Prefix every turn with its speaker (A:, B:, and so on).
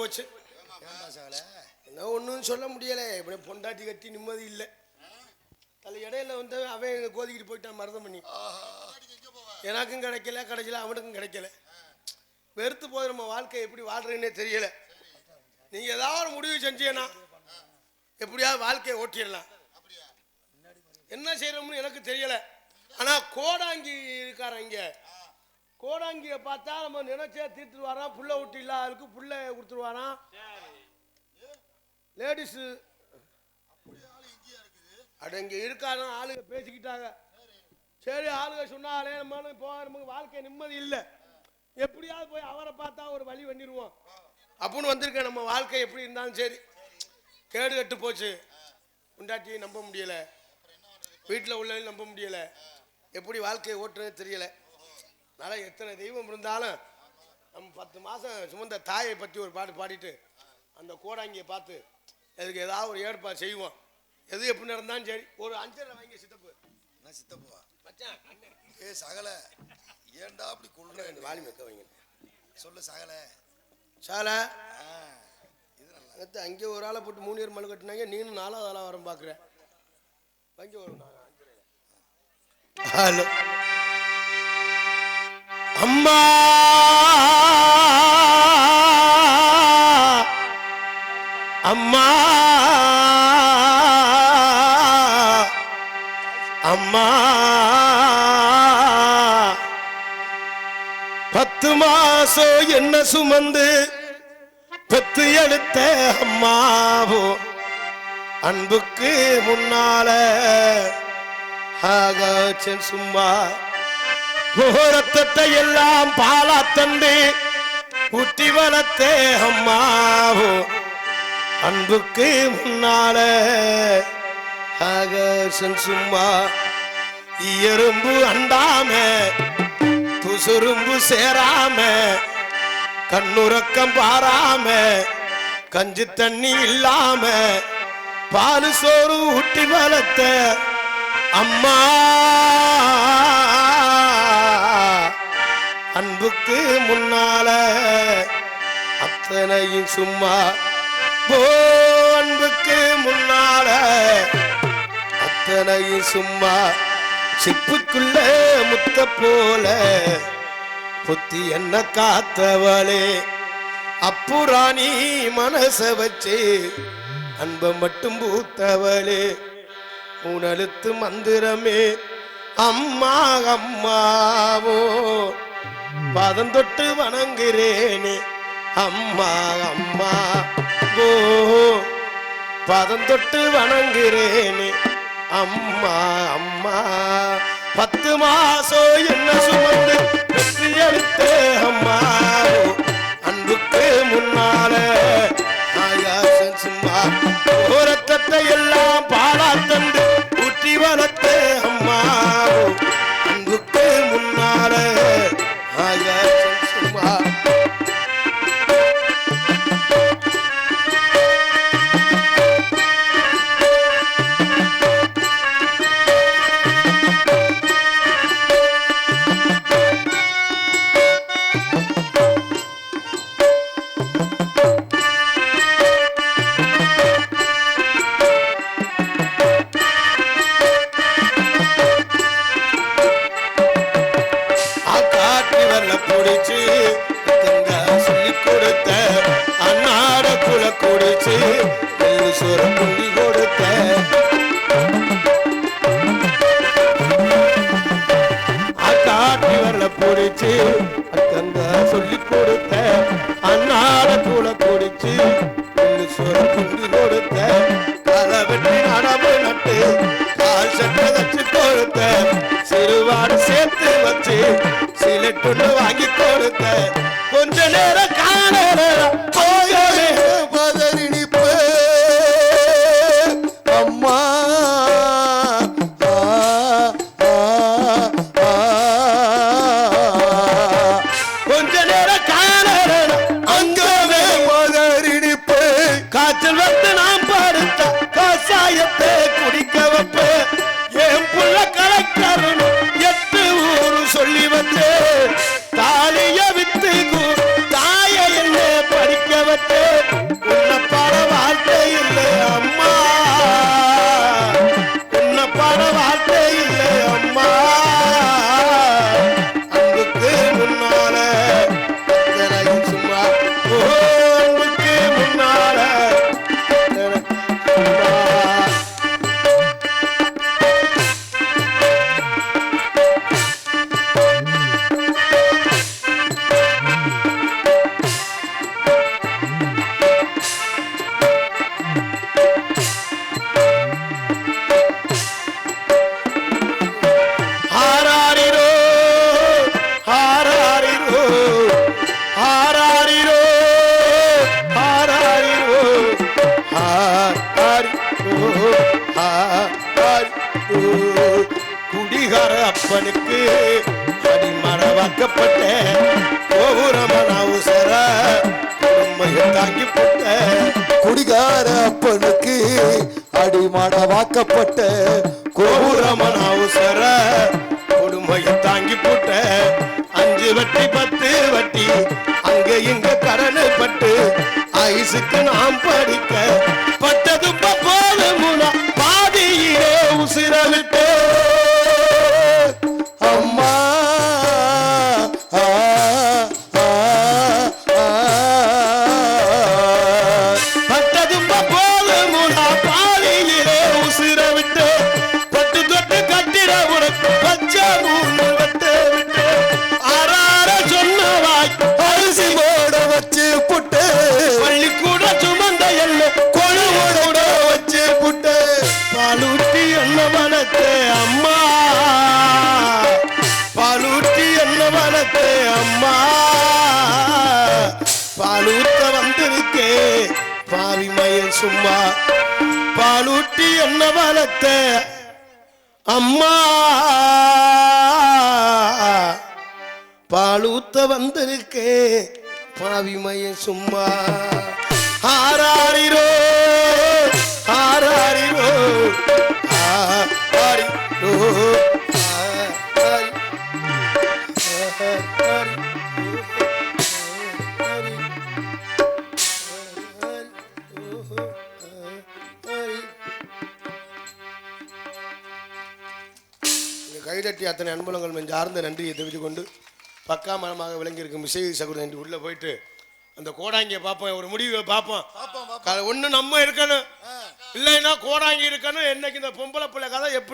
A: போச்சு. என்ன ஒன்றும் சொல்ல முடியலை. இப்படி பொண்டாட்டி கட்டி நிம்மதி இல்லை. அதில் இடையில வந்து அவன் கோதிக்கிட்டு போயிட்டான் மருதம் பண்ணி எனக்கும் கிடைக்கல கிடைக்கல அவனுக்கும் கிடைக்கல. வெறுத்து போய் நம்ம வாழ்க்கை எப்படி வாழ்றதுன்னே தெரியல. நீங்க ஏதாவது ஒரு முடிவு செஞ்சீங்கன்னா எப்படியாவது வாழ்க்கையை ஓட்டிடலாம். என்ன செய்யறோம்னு எனக்கு தெரியல. ஆனா கோடாங்கி இருக்காரங்க கோடாங்கியை பார்த்தா நம்ம நினைச்சே தீர்த்துட்டு வரான் புள்ள விட்டு இல்லாதவருக்கு புள்ள கொடுத்துருவாராம் லேடிஸு அட இங்க இருக்காங்க ஆளுங்க பேசிக்கிட்டாங்க. சரி. ஆளுங்க சொன்னாலே நம்ம போ நமக்கு வாழ்க்கை நிம்மதி இல்லை. எப்படியாவது போய் அவரை பார்த்தா ஒரு வழி பண்ணிடுவோம். அப்படின்னு வந்திருக்க நம்ம வாழ்க்கை எப்படி இருந்தாலும் சரி. கேடு கட்டு போச்சு. உண்டாட்டியை நம்ப முடியல. வீட்டில் உள்ளவங்க நம்ப முடியல. எப்படி வாழ்க்கையை ஓட்டுறது தெரியல. அதனால் எத்தனை தெய்வம் இருந்தாலும் நம்ம பத்து மாதம் சுமந்த தாயை பற்றி ஒரு பாட்டு பாடிட்டு அந்த கோடாங்கியை பார்த்து அதுக்கு ஏதாவது ஒரு ஏற்பாடு செய்வோம். எது எப்படி நடந்தாலும் சரி. ஒரு அஞ்சரை வாங்கி சித்தப்பு.
B: என்ன சித்தப்பா
A: மச்சான்.
B: ஏ சகல. ஏன்டா அப்படி
A: இந்த வாலி வைக்க வைங்க
B: சொல்லு சகல. ஆ, இது நல்லா
A: அங்கே ஒரு ஆளை போட்டு மூணு பேர் மனு கட்டினாங்க. நீனும் நாலாவது ஆளாக வரும் பார்க்குறேன் வாங்கி வரும் ஹலோ. அம்மா! அம்மா! அம்மா! பத்து மாசம் என்ன சுமந்து பெத்து எடுத்த அம்மாவோ அன்புக்கு முன்னால ஆகாச்சன் சும்மா ரத்தத்தை எல்லாம் பாலா தந்து ஊட்டி வளர்த்தே அம்மாவும் அன்புக்கு முன்னால ஆகர்ஷன் சும்மா எறும்பு அண்டாம துசுரும்பு சேராம கண்ணுறக்கம் பாராம கஞ்சி தண்ணி இல்லாம பால் சோறு ஊட்டி வளர்த்த அம்மா. அன்புக்கு முன்னால அத்தனையும் சும்மா போ அன்புக்கு முன்னால அத்தனையும் சும்மா சிப்புக்குள்ள முத்த போல புத்தி என்ன காத்தவளே? அப்புராணி மனச வச்சு அன்ப மட்டும் பூத்தவளே. உணலுத்து மந்திரமே அம்மா அம்மாவோ பாதம் தொட்டு வணங்குறேனே அம்மா அம்மா ஓ பாதம் தொட்டு வணங்குறேனே அம்மா அம்மா பத்து மாசம் என்ன சுமந்து வெற்றி ஆக்காட்டி வரல பிடிச்சு சொல்லி கொடுத்த அன்னாட குல குடிச்சு எள்ளு சோற கொடுத்த. ஆக்காட்டி வரல பிடிச்சு தங்க சொல்லி கொடுத்த சிலட்டுன்னு வாங்கி கொடுத்த கொஞ்ச நேரம் காணல. போயவே
B: பதறினிப்பு அம்மா
A: கொஞ்ச நேரம் காணல.
B: அங்கவே பதறினிப்பு
A: காய்ச்சல் வந்து நாம் படுத்த கசாயத்தை குடிக்க வைப்ப என் புள்ள கலெக்டர்னு எட்டு ஊரு சொல்லி வந்தேன். அப்பனுக்கு அடிமரவாக்கப்பட்ட கோபுரமன அவசர உண்மையை தாங்கி போட்ட
B: குடிகார அப்பனுக்கு அடிமாடவாக்கப்பட்ட
A: கோபுரமன அவசர கொடுமையை தாங்கி போட்ட அஞ்சு வட்டி பத்து வட்டி அங்க இங்க கடனு பட்டு ஐசுக்கு நாம் படிக்க சும்மா. பாலூட்டி என்ன வளர்த்த அம்மா? பாலூத்த வந்திருக்கே. பாவிமய சும்மா. ஆராரிரோ ஆராரிரோ ஆரிரோ கைதட்டி அத்தனை அன்புலங்கள் நெஞ்சார்ந்த நன்றியை தெரிவித்துக் கொண்டு பக்கா மனமாக விளங்கியிருக்கும் இசை சகுடன் என்று உள்ள போயிட்டு அந்த கோடாங்கியை பார்ப்போம் ஒரு முடிவை பார்ப்போம். ஒன்று நம்ம இருக்கணும். இல்லைன்னா கோடாங்கி இருக்கணும். என்னைக்கு இந்த பொம்பளை பிள்ளை கதை எப்படி